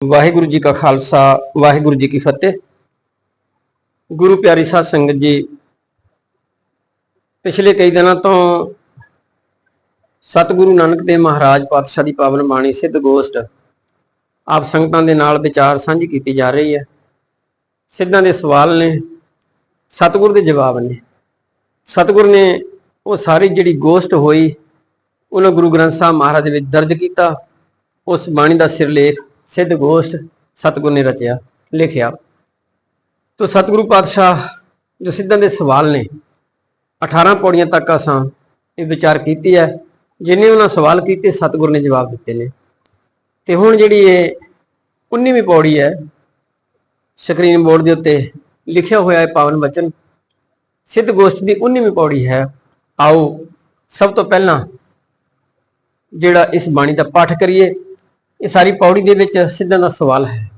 ਵਾਹਿਗੁਰੂ ਜੀ ਕਾ ਖਾਲਸਾ, ਵਾਹਿਗੁਰੂ ਜੀ ਕੀ ਫਤਿਹ। ਗੁਰੂ ਪਿਆਰੀ ਸਾਧ ਸੰਗਤ ਜੀ, ਪਿਛਲੇ ਕਈ ਦਿਨਾਂ ਤੋਂ ਸਤਿਗੁਰੂ ਨਾਨਕ ਦੇਵ ਮਹਾਰਾਜ ਪਾਤਸ਼ਾਹ ਦੀ ਪਾਵਨ ਬਾਣੀ ਸਿੱਧ ਗੋਸ਼ਟ ਆਪ ਸੰਗਤਾਂ ਦੇ ਨਾਲ ਵਿਚਾਰ ਸਾਂਝੀ ਕੀਤੀ ਜਾ ਰਹੀ ਹੈ। ਸਿੱਧਾਂ ਦੇ ਸਵਾਲ ਨੇ, ਸਤਿਗੁਰ ਦੇ ਜਵਾਬ ਨੇ। ਸਤਿਗੁਰ ਨੇ ਉਹ ਸਾਰੀ ਜਿਹੜੀ ਗੋਸ਼ਟ ਹੋਈ, ਉਹਨਾਂ ਗੁਰੂ ਗ੍ਰੰਥ ਸਾਹਿਬ ਮਹਾਰਾਜ ਦੇ ਵਿੱਚ ਦਰਜ ਕੀਤਾ। ਉਸ ਬਾਣੀ ਦਾ ਸਿਰਲੇਖ ਸਿੱਧ ਗੋਸ਼ਟ ਸਤਿਗੁਰ ਨੇ ਰਚਿਆ, ਲਿਖਿਆ। ਤੋ ਸਤਿਗੁਰੂ ਪਾਤਸ਼ਾਹ ਜੋ ਸਿੱਧਾਂ ਦੇ ਸਵਾਲ ਨੇ 18 ਪੌੜੀਆਂ ਤੱਕ ਅਸਾਂ ਇਹ ਵਿਚਾਰ ਕੀਤੀ ਹੈ। ਜਿੰਨੇ ਉਹਨਾਂ ਸਵਾਲ ਕੀਤੇ ਸਤਿਗੁਰ ਨੇ ਜਵਾਬ ਦਿੱਤੇ ਨੇ। ਤੇ ਹੁਣ ਜਿਹੜੀ ਇਹ 19ਵੀਂ ਪੌੜੀ ਹੈ, ਸਕਰੀਨ ਬੋਰਡ ਦੇ ਉੱਤੇ ਲਿਖਿਆ ਹੋਇਆ ਹੈ ਪਾਵਨ ਵਚਨ, ਸਿੱਧ ਗੋਸ਼ਟ ਦੀ 19ਵੀਂ ਪੌੜੀ ਹੈ, ਆਓ ਸਭ ਤੋਂ ਪਹਿਲਾਂ ਜਿਹੜਾ ਇਸ ਬਾਣੀ ਦਾ ਪਾਠ ਕਰੀਏ। ਇਹ ਸਾਰੀ ਪੌੜੀ ਦੇ ਵਿੱਚ ਸਿੱਧਾਂ ਦਾ ਸਵਾਲ ਹੈ।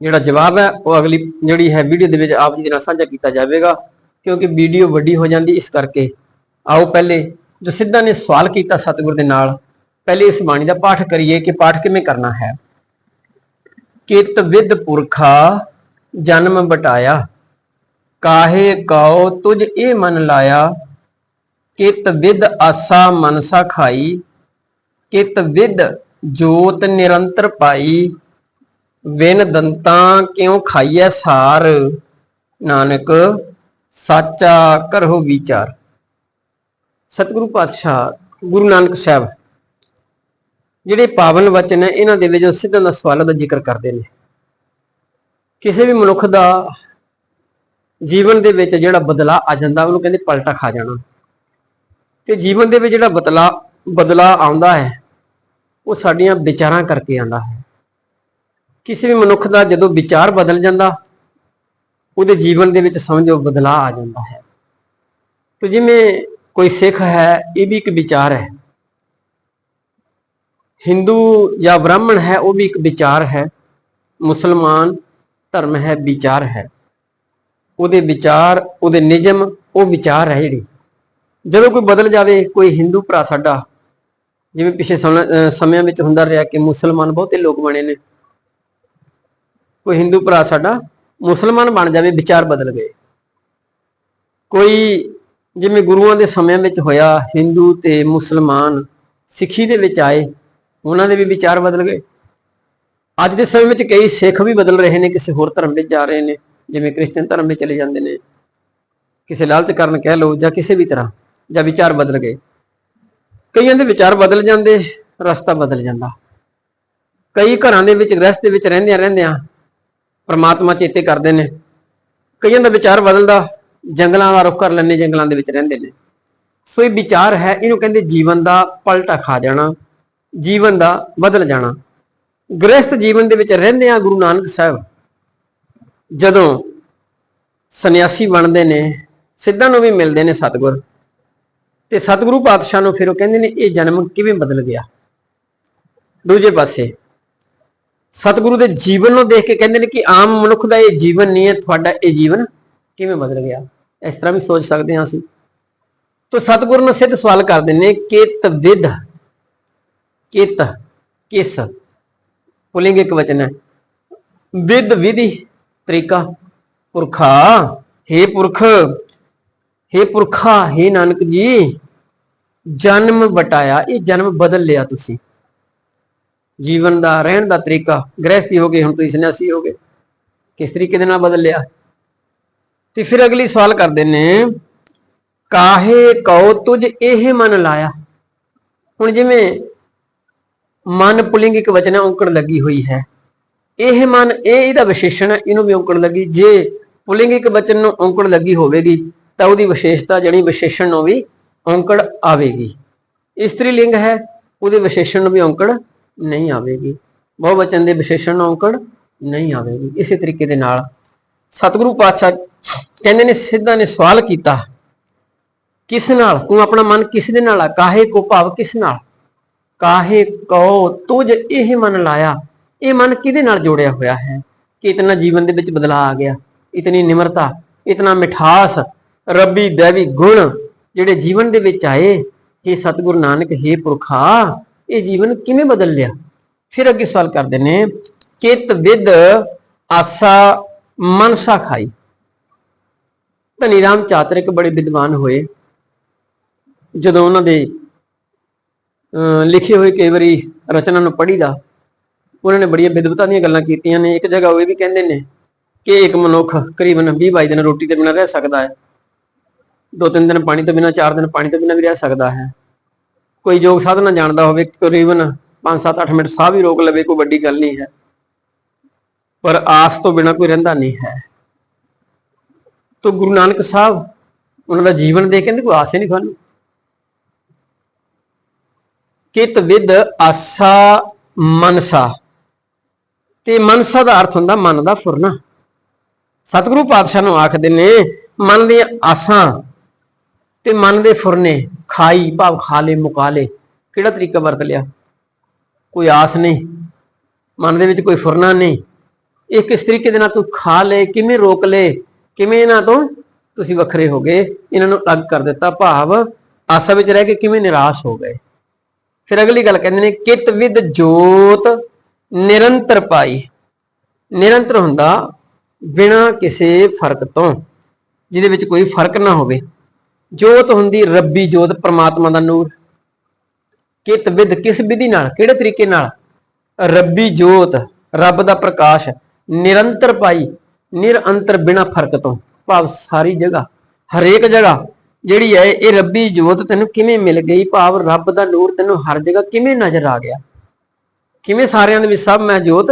ਜਿਹੜਾ ਜਵਾਬ ਹੈ, ਉਹ ਅਗਲੀ ਜਿਹੜੀ ਹੈ ਵੀਡੀਓ ਦੇ ਵਿੱਚ ਆਪ ਜੀ ਦੇ ਨਾਲ ਸਾਂਝਾ ਕੀਤਾ ਜਾਵੇਗਾ, ਕਿਉਂਕਿ ਵੀਡੀਓ ਵੱਡੀ ਹੋ ਜਾਂਦੀ, ਇਸ ਕਰਕੇ। ਆਓ ਪਹਿਲੇ ਜੋ ਸਿੱਧਾਂ ਨੇ ਸਵਾਲ ਕੀਤਾ ਸਤਿਗੁਰ ਦੇ ਨਾਲ, ਪਹਿਲੇ ਇਸ ਬਾਣੀ ਦਾ ਪਾਠ ਕਰੀਏ ਕਿ ਪਾਠ ਕਿਵੇਂ ਕਰਨਾ ਹੈ। ਕਿਤ ਵਿਦ ਪੁਰਖਾ ਜਨਮ ਬਟਾਇਆ, ਕਾਹੇ ਕਉ ਤੁਝ ਇਹ ਮਨ ਲਾਇਆ। ਕਿਤ ਵਿਦ ਆਸਾ ਮਨਸਾ ਖਾਈ, ਕਿਤ ਵਿਦ ਜੋਤ ਨਿਰੰਤਰ ਪਾਈ, ਵਿਨ ਦੰਤਾਂ ਕਿਉ ਖਾਈਐ ਸਾਰ? ਨਾਨਕ, ਸਾਚਾ ਕਰੋ ਵਿਚਾਰ। ਸਤਿਗੁਰੂ ਪਾਤਸ਼ਾਹ, ਗੁਰੂ ਨਾਨਕ ਸਾਹਿਬ, ਜਿਹੜੇ ਪਾਵਨ ਵਚਨ ਹੈ ਇਹਨਾਂ ਦੇ ਵਿੱਚ ਉਹ ਸਿੱਧਾਂ ਦਾ ਸਵਾਲਾਂ ਦਾ ਜ਼ਿਕਰ ਕਰਦੇ ਨੇ। ਕਿਸੇ ਵੀ ਮਨੁੱਖ ਦਾ ਜੀਵਨ ਦੇ ਵਿੱਚ ਜਿਹੜਾ ਬਦਲਾ ਆ ਜਾਂਦਾ, ਉਹਨੂੰ ਕਹਿੰਦੇ ਪਲਟਾ ਖਾ ਜਾਣਾ। ਤੇ ਜੀਵਨ ਦੇ ਵਿੱਚ ਜਿਹੜਾ ਬਦਲਾ ਬਦਲਾ ਆਉਂਦਾ ਹੈ ਉਹ ਸਾਡੀਆਂ ਵਿਚਾਰਾਂ ਕਰਕੇ ਆਉਂਦਾ ਹੈ। ਕਿਸੇ ਵੀ ਮਨੁੱਖ ਦਾ ਜਦੋਂ ਵਿਚਾਰ ਬਦਲ ਜਾਂਦਾ, ਉਹਦੇ ਜੀਵਨ ਦੇ ਵਿੱਚ ਸਮਝੋ ਬਦਲਾਅ ਆ ਜਾਂਦਾ ਹੈ। ਤੇ ਜਿਵੇਂ ਕੋਈ ਸਿੱਖ ਹੈ, ਇਹ ਵੀ ਇੱਕ ਵਿਚਾਰ ਹੈ। ਹਿੰਦੂ ਜਾਂ ਬ੍ਰਾਹਮਣ ਹੈ, ਉਹ ਵੀ ਇੱਕ ਵਿਚਾਰ ਹੈ। ਮੁਸਲਮਾਨ ਧਰਮ ਹੈ, ਵਿਚਾਰ ਹੈ। ਉਹਦੇ ਵਿਚਾਰ, ਉਹਦੇ ਨਿਯਮ, ਉਹ ਵਿਚਾਰ ਹੈ ਜਿਹੜੀ। ਜਦੋਂ ਕੋਈ ਬਦਲ ਜਾਵੇ, ਕੋਈ ਹਿੰਦੂ ਭਰਾ ਸਾਡਾ ਜਿਵੇਂ ਪਿਛੇ ਸਮ- ਅਹ ਸਮਿਆਂ ਵਿੱਚ ਹੁੰਦਾ ਰਿਹਾ ਕਿ ਮੁਸਲਮਾਨ ਬਹੁਤੇ ਲੋਕ ਬਣੇ ਨੇ। ਕੋਈ ਹਿੰਦੂ ਭਰਾ ਸਾਡਾ ਮੁਸਲਮਾਨ ਬਣ ਜਾਵੇ, ਵਿਚਾਰ ਬਦਲ ਗਏ। ਕੋਈ ਜਿਵੇਂ ਗੁਰੂਆਂ ਦੇ ਸਮਿਆਂ ਵਿੱਚ ਹੋਇਆ, ਹਿੰਦੂ ਤੇ ਮੁਸਲਮਾਨ ਸਿੱਖੀ ਦੇ ਵਿੱਚ ਆਏ, ਉਹਨਾਂ ਦੇ ਵੀ ਵਿਚਾਰ ਬਦਲ ਗਏ। ਅੱਜ ਦੇ ਸਮੇਂ ਵਿੱਚ ਕਈ ਸਿੱਖ ਵੀ ਬਦਲ ਰਹੇ ਨੇ, ਕਿਸੇ ਹੋਰ ਧਰਮ ਵਿੱਚ ਜਾ ਰਹੇ ਨੇ, ਜਿਵੇਂ ਕ੍ਰਿਸਚੀਅਨ ਧਰਮ ਵਿੱਚ ਚਲੇ ਜਾਂਦੇ ਨੇ। ਕਿਸੇ ਲਾਲਚ ਕਾਰਨ ਕਹਿ ਲਓ ਜਾਂ ਕਿਸੇ ਵੀ ਤਰ੍ਹਾਂ, ਜਾਂ ਵਿਚਾਰ ਬਦਲ ਗਏ। ਕਈਆਂ ਦੇ ਵਿਚਾਰ ਬਦਲ ਜਾਂਦੇ, ਰਸਤਾ ਬਦਲ ਜਾਂਦਾ। ਕਈ ਘਰਾਂ ਦੇ ਵਿੱਚ ਗ੍ਰਸਤ ਦੇ ਵਿੱਚ ਰਹਿੰਦਿਆਂ ਰਹਿੰਦਿਆਂ ਪਰਮਾਤਮਾ ਚੇਤੇ ਕਰਦੇ ਨੇ। ਕਈਆਂ ਦਾ ਵਿਚਾਰ ਬਦਲਦਾ, ਜੰਗਲਾਂ ਦਾ ਰੁਖ ਕਰ ਲੈਂਦੇ, ਜੰਗਲਾਂ ਦੇ ਵਿੱਚ ਰਹਿੰਦੇ ਨੇ। ਸੋ ਇਹ ਵਿਚਾਰ ਹੈ, ਇਹਨੂੰ ਕਹਿੰਦੇ ਜੀਵਨ ਦਾ ਪਲਟਾ ਖਾ ਜਾਣਾ, ਜੀਵਨ ਦਾ ਬਦਲ ਜਾਣਾ। ਗ੍ਰਸਤ ਜੀਵਨ ਦੇ ਵਿੱਚ ਰਹਿੰਦਿਆਂ ਗੁਰੂ ਨਾਨਕ ਸਾਹਿਬ ਜਦੋਂ ਸੰਨਿਆਸੀ ਬਣਦੇ ਨੇ, ਸਿੱਧਾਂ ਨੂੰ ਵੀ ਮਿਲਦੇ ਨੇ ਸਤਿਗੁਰ। ਤੇ ਸਤਿਗੁਰੂ ਪਾਤਸ਼ਾਹ ਨੂੰ ਫਿਰ ਉਹ ਕਹਿੰਦੇ ਨੇ ਇਹ ਜਨਮ ਕਿਵੇਂ ਬਦਲ ਗਿਆ ਦੂਜੇ ਪਾਸੇ ਸਤਿਗੁਰੂ ਦੇ ਜੀਵਨ ਨੂੰ ਦੇਖ ਕੇ ਕਹਿੰਦੇ ਨੇ ਕਿ ਆਮ ਮਨੁੱਖ ਦਾ ਇਹ ਜੀਵਨ ਨਹੀਂ ਹੈ ਤੁਹਾਡਾ ਇਹ ਜੀਵਨ ਕਿਵੇਂ ਬਦਲ ਗਿਆ ਇਸ ਤਰ੍ਹਾਂ ਵੀ ਸੋਚ ਸਕਦੇ ਹਾਂ ਅਸੀਂ ਤੋ ਸਤਿਗੁਰੂ ਨੂੰ ਸਿੱਧ ਸਵਾਲ ਕਰਦੇ ਨੇ ਕਿਤ ਵਿਦ ਕਿਤ ਕਿਸ ਪੁਲਿੰਗ ਇੱਕ ਵਚਨ ਹੈ ਵਿਦ ਵਿਧੀ ਤਰੀਕਾ ਪੁਰਖਾ हे ਪੁਰਖ हे ਪੁਰਖਾ हे ਨਾਨਕ ਜੀ ਜਨਮ ਵਟਾਇਆ, ਇਹ ਜਨਮ ਬਦਲ ਲਿਆ ਤੁਸੀਂ। ਜੀਵਨ ਦਾ, ਰਹਿਣ ਦਾ ਤਰੀਕਾ ਗ੍ਰਹਿਸਤੀ ਹੋ ਗਏ, ਹੁਣ ਤੁਸੀਂ ਸੰਨਿਆਸੀ ਹੋ ਗਏ। ਕਿਸ ਤਰੀਕੇ ਦੇ ਨਾਲ ਬਦਲ ਲਿਆ? ਤੇ ਫਿਰ ਅਗਲੀ ਸਵਾਲ ਕਰਦੇ ਨੇ, ਕਾਹੇ ਕਉ ਤੁਝ ਇਹ ਮਨ ਲਾਇਆ? ਹੁਣ ਜਿਵੇਂ ਮਨ ਪੁਲਿੰਗ ਇੱਕ ਵਚਨ ਹੈ ਲੱਗੀ ਹੋਈ ਹੈ। ਇਹ ਮਨ, ਇਹ ਇਹਦਾ ਵਿਸ਼ੇਸ਼ਣ ਹੈ, ਇਹਨੂੰ ਵੀ ਔਂਕੜ ਲੱਗੀ। ਜੇ ਪੁਲਿੰਗ ਇੱਕ ਵਚਨ ਨੂੰ ਔਂਕੜ ਲੱਗੀ ਹੋਵੇਗੀ, ਤਾਂ ਉਹਦੀ ਵਿਸ਼ੇਸ਼ਤਾ ਜਿਹੜੀ ਵਿਸ਼ੇਸ਼ਣ ਨੂੰ ਵੀ ਔਂਕੜ ਆਵੇਗੀ। ਇਸਤਰੀ ਲਿੰਗ ਹੈ, ਉਹਦੇ ਵਿਸ਼ੇਸ਼ਣ ਨੂੰ ਵੀ ਔਂਕੜ ਨਹੀਂ ਆਵੇਗੀ। ਬਹੁਵਚਨ ਦੇ ਵਿਸ਼ੇਸ਼ਣ ਨੂੰ ਔਂਕੜ ਨਹੀਂ ਆਵੇਗੀ। ਇਸੇ ਤਰੀਕੇ ਦੇ ਨਾਲ ਸਤਿਗੁਰੂ ਪਾਤਸ਼ਾਹ ਕਹਿੰਦੇ ਨੇ, ਸਿੱਧਾ ਨੇ ਸਵਾਲ ਕੀਤਾ, ਕਿਸ ਨਾਲ? ਤੂੰ ਆਪਣਾ ਮਨ ਕਿਸ ਦੇ ਨਾਲ ਆ? ਕਾਹੇ ਕੋ ਭਾਵ ਕਿਸ ਨਾਲ? ਕਾਹੇ ਕਉ ਤੁਝ ਇਹ ਮਨ ਲਾਇਆ? ਇਹ ਮਨ ਕਿਹਦੇ ਨਾਲ ਜੋੜਿਆ ਹੋਇਆ ਹੈ? ਕਿ ਇਤਨਾ ਜੀਵਨ ਦੇ ਵਿੱਚ ਬਦਲਾਅ ਆ ਗਿਆ। ਇਤਨੀ ਨਿਮਰਤਾ, ਇਤਨਾ ਮਿਠਾਸ, ਰੱਬੀ, ਦੇਵੀ ਗੁਣ ਜਿਹੜੇ ਜੀਵਨ ਦੇ ਵਿੱਚ ਆਏ ਇਹ ਸਤਿਗੁਰੂ ਨਾਨਕ हे ਪੁਰਖਾ, ਇਹ ਜੀਵਨ ਕਿਵੇਂ ਬਦਲ ਲਿਆ? ਫਿਰ ਅੱਗੇ ਸਵਾਲ ਕਰਦੇ ਨੇ ਕਿਤ ਵਿਦ ਆਸਾ ਮਨਸਾ ਖਾਈ। ਧਨੀ ਰਾਮ ਚਾਤਰਿਕ ਬੜੇ ਵਿਦਵਾਨ ਹੋਏ। ਜਦੋਂ ਉਹਨਾਂ ਦੇ, ਅਹ, ਲਿਖੇ ਹੋਏ ਕਈ ਵਾਰੀ ਰਚਨਾ ਨੂੰ ਪੜ੍ਹੀਦਾ, ਉਹਨਾਂ ਨੇ ਬੜੀਆਂ ਵਿਦਵਤਾ ਦੀਆਂ ਗੱਲਾਂ ਕੀਤੀਆਂ ਨੇ। ਇੱਕ ਜਗ੍ਹਾ ਉਹ ਇਹ ਵੀ ਕਹਿੰਦੇ ਨੇ ਕਿ ਇੱਕ ਮਨੁੱਖ ਕਰੀਬਨ 20 22 ਦਿਨ ਰੋਟੀ ਦੇ ਬਿਨਾਂ ਰਹਿ ਸਕਦਾ ਹੈ। ਦੋ ਤਿੰਨ ਦਿਨ ਪਾਣੀ ਤੋਂ ਬਿਨਾਂ, ਚਾਰ ਦਿਨ ਪਾਣੀ ਤੋਂ ਬਿਨਾਂ ਵੀ ਰਹਿ ਸਕਦਾ ਹੈ। ਕੋਈ ਯੋਗ ਸਾਧਨਾ ਜਾਣਦਾ ਹੋਵੇ, ਕਰੀਬਨ 5-7-8 ਮਿੰਟ ਸਾਹ ਵੀ ਰੋਕ ਲਵੇ, ਕੋਈ ਵੱਡੀ ਗੱਲ ਨਹੀਂ ਹੈ। ਪਰ ਆਸ ਤੋਂ ਬਿਨਾਂ ਕੋਈ ਰਹਿੰਦਾ ਨਹੀਂ ਹੈ। ਤੋ ਗੁਰੂ ਨਾਨਕ ਸਾਹਿਬ, ਉਹਨਾਂ ਦਾ ਜੀਵਨ ਦੇਖ ਕਹਿੰਦੇ, ਕੋਈ ਆਸ ਹੀ ਨਹੀਂ ਤੁਹਾਨੂੰ? ਕਿਤ ਵਿਦ ਆਸਾ ਮਨਸਾ। ਤੇ ਮਨਸਾ ਦਾ ਅਰਥ ਹੁੰਦਾ ਮਨ ਦਾ ਫੁਰਨਾ। ਸਤਿਗੁਰੂ ਪਾਤਸ਼ਾਹ ਨੂੰ ਆਖਦੇ ਨੇ, ਮਨ ਦੀਆਂ ਆਸਾਂ ਤੇ ਮਨ ਦੇ ਫੁਰਨੇ ਖਾਈ, ਭਾਵ ਖਾ ਲੇ, ਮੁਕਾ ਲੇ। ਕਿਹੜਾ ਤਰੀਕਾ ਵਰਤ ਲਿਆ? ਕੋਈ ਆਸ ਨਹੀਂ। ਮਨ ਦੇ ਵਿੱਚ ਕੋਈ ਫੁਰਨਾ ਨਹੀਂ। ਇਹ ਕਿਸ ਤਰੀਕੇ ਦੇ ਨਾਲ ਤੂੰ ਖਾ ਲੇ, ਕਿਵੇਂ ਰੋਕ ਲੇ, ਕਿਵੇਂ ਇਹਨਾਂ ਤੋਂ ਤੁਸੀਂ ਵੱਖਰੇ ਹੋ ਗਏ, ਇਹਨਾਂ ਨੂੰ ਅਲੱਗ ਕਰ ਦਿੱਤਾ, ਭਾਵ ਆਸਾ ਵਿੱਚ ਰਹਿ ਕੇ ਕਿਵੇਂ ਨਿਰਾਸ਼ ਹੋ ਗਏ। ਫਿਰ ਅਗਲੀ ਗੱਲ ਕਹਿੰਦੇ ਨੇ, ਕਿਤ ਵਿਦ ਜੋਤ ਨਿਰੰਤਰ ਪਾਈ। ਨਿਰੰਤਰ ਹੁੰਦਾ ਬਿਨਾ ਕਿਸੇ ਫ਼ਰਕ ਤੋਂ, ਜਿਹਦੇ ਵਿੱਚ ਕੋਈ ਫ਼ਰਕ ਨਾ ਹੋਵੇ। ਜੋਤ ਹੁੰਦੀ ਰੱਬੀ ਜੋਤ, ਪ੍ਰਮਾਤਮਾ ਦਾ ਨੂਰ। ਕਿਤ ਵਿਦ ਕਿਸ ਵਿਧੀ ਨਾਲ, ਕਿਹੜੇ ਤਰੀਕੇ ਨਾਲ? ਰੱਬੀ ਜੋਤ, ਰੱਬ ਦਾ ਪ੍ਰਕਾਸ਼, ਨਿਰੰਤਰ ਪਾਈ ਨਿਰੰਤਰ ਬਿਨਾ ਫ਼ਰਕ ਤੋਂ। ਭਾਵ ਸਾਰੀ ਜਗ੍ਹਾ, ਹਰੇਕ ਜਗ੍ਹਾ ਜਿਹੜੀ ਹੈ, ਇਹ ਰੱਬੀ ਜੋਤ ਤੈਨੂੰ ਕਿਵੇਂ ਮਿਲ ਗਈ? ਭਾਵ ਰੱਬ ਦਾ ਨੂਰ ਤੈਨੂੰ ਹਰ ਜਗ੍ਹਾ ਕਿਵੇਂ ਨਜ਼ਰ ਆ ਗਿਆ? ਕਿਵੇਂ ਸਾਰਿਆਂ ਦੇ ਵਿੱਚ ਸਭ ਮੈਂ ਜੋਤ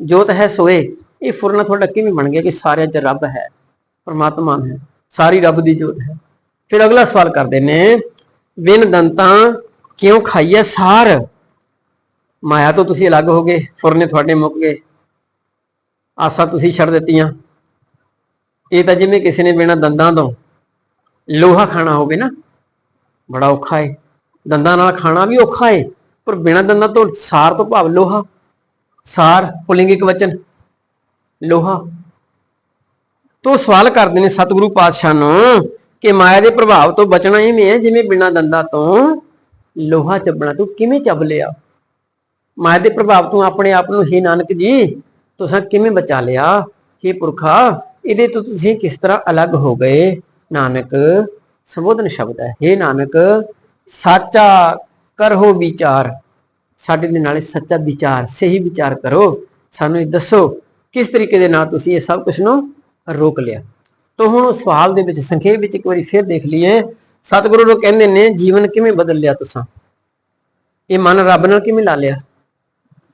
ਜੋਤ ਹੈ ਸੋਏ? ਇਹ ਫੁਰਨਾ ਤੁਹਾਡਾ ਕਿਵੇਂ ਬਣ ਗਿਆ ਕਿ ਸਾਰਿਆਂ 'ਚ ਰੱਬ ਹੈ? ਪਰਮਾਤਮਾ ਹੈ। ਸਾਰੀ ਰੱਬ ਦੀ ਜੋਤ ਹੈ। ਫਿਰ ਅਗਲਾ ਸਵਾਲ ਕਰਦੇ ਨੇ, ਵਿਨ ਦੰਤਾਂ ਕਿਉਂ ਖਾਈਐ ਸਾਰ? ਮਾਇਆ ਤੋਂ ਤੁਸੀਂ ਅਲੱਗ ਹੋ ਗਏ, ਫੁਰਨੇ ਤੁਹਾਡੇ ਮੁੱਕ ਗਏ। ਆਸਾਂ ਤੁਸੀਂ ਛੱਡ ਦਿੱਤੀਆਂ। ਇਹ ਤਾਂ ਜਿਵੇਂ ਕਿਸੇ ਨੇ ਬਿਨਾਂ ਦੰਦਾਂ ਤੋਂ ਲੋਹਾ ਖਾਣਾ ਹੋਵੇ ਨਾ, ਬੜਾ ਔਖਾ ਏ। ਦੰਦਾਂ ਨਾਲ ਖਾਣਾ ਵੀ ਔਖਾ ਏ, ਪਰ ਬਿਨਾਂ ਦੰਦਾਂ ਤੋਂ ਸਾਰ ਤੋਂ ਭਾਵ ਲੋਹਾ। ਸਾਰ, ਪੁਲਿੰਗਿਕ ਵਚਨ, ਲੋਹਾ। ਤੋਂ ਸਵਾਲ ਕਰਦੇ ਨੇ ਸਤਿਗੁਰੂ ਪਾਤਸ਼ਾਹ ਨੂੰ ਕਿ ਮਾਇਆ ਦੇ ਪ੍ਰਭਾਵ ਤੋਂ ਬਚਣਾ ਇਵੇਂ ਹੈ, ਜਿਵੇਂ ਬਿਨਾਂ ਦੰਦਾਂ ਤੋਂ ਲੋਹਾ ਚੱਬਣਾ। ਤੂੰ ਕਿਵੇਂ ਚੱਬ ਲਿਆ? ਮਾਇਆ ਦੇ ਪ੍ਰਭਾਵ ਤੋਂ ਆਪਣੇ ਆਪ ਨੂੰ, ਹੀ ਨਾਨਕ ਜੀ, ਤੁਸੀਂ ਕਿਵੇਂ ਬਚਾ ਲਿਆ? हे ਪੁਰਖਾ, ਇਹਦੇ ਤੋਂ ਤੁਸੀਂ ਕਿਸ ਤਰ੍ਹਾਂ ਅਲੱਗ ਹੋ ਗਏ? ਨਾਨਕ, ਸੰਬੋਧਨ ਸ਼ਬਦ ਹੈ। हे ਨਾਨਕ, ਸਾਚਾ ਕਰੋ ਵਿਚਾਰ। ਸਾਡੇ ਦੇ ਨਾਲੇ ਸੱਚਾ ਵਿਚਾਰ, ਸਹੀ ਵਿਚਾਰ ਕਰੋ। ਸਾਨੂੰ ਇਹ ਦੱਸੋ, ਕਿਸ ਤਰੀਕੇ ਦੇ ਨਾਲ ਤੁਸੀਂ ਇਹ ਸਭ ਕੁਝ ਨੂੰ ਰੋਕ ਲਿਆ? ਤੋਂ ਹੁਣ ਉਸ ਸਵਾਲ ਦੇ ਵਿੱਚ ਸੰਖੇਪ ਵਿੱਚ ਇੱਕ ਵਾਰੀ ਫਿਰ ਦੇਖ ਲਈਏ, ਸਤਿਗੁਰੂ ਨੂੰ ਕਹਿੰਦੇ ਨੇ, ਜੀਵਨ ਕਿਵੇਂ ਬਦਲ ਲਿਆ ਤੁਸੀਂ? ਇਹ ਮਨ ਰੱਬ ਨਾਲ ਕਿਵੇਂ ਲਾ ਲਿਆ?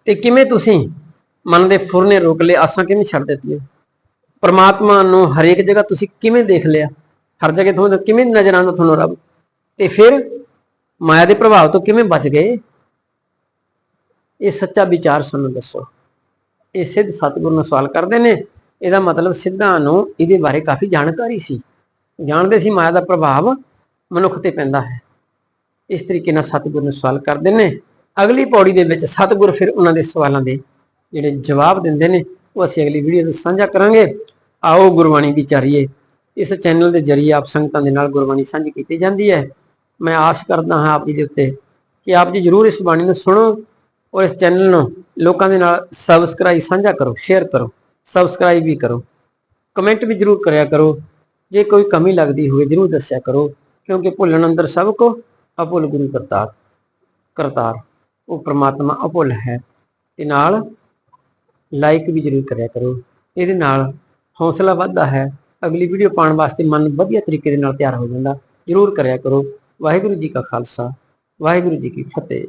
ਤੇ ਕਿਵੇਂ ਤੁਸੀਂ ਮਨ ਦੇ ਫੁਰਨੇ ਰੋਕ ਲਏ, ਆਸਾਂ ਕਿਵੇਂ ਛੱਡ ਦਿੱਤੀਆਂ? ਪਰਮਾਤਮਾ ਨੂੰ ਹਰੇਕ ਜਗ੍ਹਾ ਤੁਸੀਂ ਕਿਵੇਂ ਦੇਖ ਲਿਆ? ਹਰ ਜਗ੍ਹਾ ਤੁਹਾਨੂੰ ਕਿਵੇਂ ਨਜ਼ਰ ਆਉਂਦਾ ਤੁਹਾਨੂੰ ਰੱਬ? ਤੇ ਫਿਰ ਮਾਇਆ ਦੇ ਪ੍ਰਭਾਵ ਤੋਂ ਕਿਵੇਂ ਬਚ ਗਏ? ਇਹ ਸੱਚਾ ਵਿਚਾਰ ਸਾਨੂੰ ਦੱਸੋ। ਇਹ ਸਿੱਧ ਸਤਿਗੁਰੂ ਨੂੰ ਸਵਾਲ ਕਰਦੇ ਨੇ। ਇਹਦਾ ਮਤਲਬ ਸਿੱਧਾਂ ਨੂੰ ਇਹਦੇ ਬਾਰੇ ਕਾਫੀ ਜਾਣਕਾਰੀ ਸੀ। ਜਾਣਦੇ ਸੀ ਮਾਇਆ ਦਾ ਪ੍ਰਭਾਵ ਮਨੁੱਖ ਤੇ ਪੈਂਦਾ ਹੈ। ਇਸ ਤਰੀਕੇ ਨਾਲ ਸਤਿਗੁਰ ਨੂੰ ਸਵਾਲ ਕਰਦੇ ਨੇ। ਅਗਲੀ ਪੌੜੀ ਦੇ ਵਿੱਚ ਸਤਿਗੁਰ ਫਿਰ ਉਹਨਾਂ ਦੇ ਸਵਾਲਾਂ ਦੇ ਜਿਹੜੇ ਜਵਾਬ ਦਿੰਦੇ ਨੇ, ਉਹ ਅਸੀਂ ਅਗਲੀ ਵੀਡੀਓ ਵਿੱਚ ਸਾਂਝਾ ਕਰਾਂਗੇ। ਆਓ ਗੁਰਬਾਣੀ ਵਿਚਾਰੀਏ ਇਸ ਚੈਨਲ ਦੇ ਜਰੀਏ ਆਪ ਸੰਗਤਾਂ ਦੇ ਨਾਲ ਗੁਰਬਾਣੀ ਸਾਂਝੀ ਕੀਤੀ ਜਾਂਦੀ ਹੈ। ਮੈਂ ਆਸ ਕਰਦਾ ਹਾਂ ਆਪ ਜੀ ਦੇ ਉੱਤੇ ਕਿ ਆਪ ਜੀ ਜਰੂਰ ਇਸ ਬਾਣੀ ਨੂੰ ਸੁਣੋ ਔਰ ਇਸ ਚੈਨਲ ਨੂੰ ਲੋਕਾਂ ਦੇ ਨਾਲ ਸਬਸਕ੍ਰਾਈਬ ਸਾਂਝਾ ਕਰੋ ਸ਼ੇਅਰ ਕਰੋ। ਸਬਸਕ੍ਰਾਈਬ ਵੀ ਕਰੋ। ਕਮੈਂਟ ਵੀ ਜਰੂਰ ਕਰਿਆ ਕਰੋ। ਜੇ ਕੋਈ ਕਮੀ ਲੱਗਦੀ ਹੋਵੇ, ਜਰੂਰ ਦੱਸਿਆ ਕਰੋ। ਕਿਉਂਕਿ ਭੁੱਲਣ ਅੰਦਰ ਸਭ ਕੋ ਅਭੁੱਲ ਗੁਰੂ ਕਰਤਾਰ ਕਰਤਾਰ। ਉਹ ਪ੍ਰਮਾਤਮਾ ਅਭੁੱਲ ਹੈ। ਤੇ ਨਾਲ ਲਾਈਕ ਵੀ ਜਰੂਰ ਕਰਿਆ ਕਰੋ। ਇਹਦੇ ਨਾਲ ਹੌਸਲਾ ਵੱਧਦਾ ਹੈ। ਅਗਲੀ ਵੀਡੀਓ ਪਾਉਣ ਵਾਸਤੇ ਮਨ ਵਧੀਆ ਤਰੀਕੇ ਦੇ ਨਾਲ ਤਿਆਰ ਹੋ ਜਾਂਦਾ। ਜਰੂਰ ਕਰਿਆ ਕਰੋ। ਵਾਹਿਗੁਰੂ ਜੀ ਕਾ ਖਾਲਸਾ। ਵਾਹਿਗੁਰੂ ਜੀ ਕੀ ਫਤਿਹ।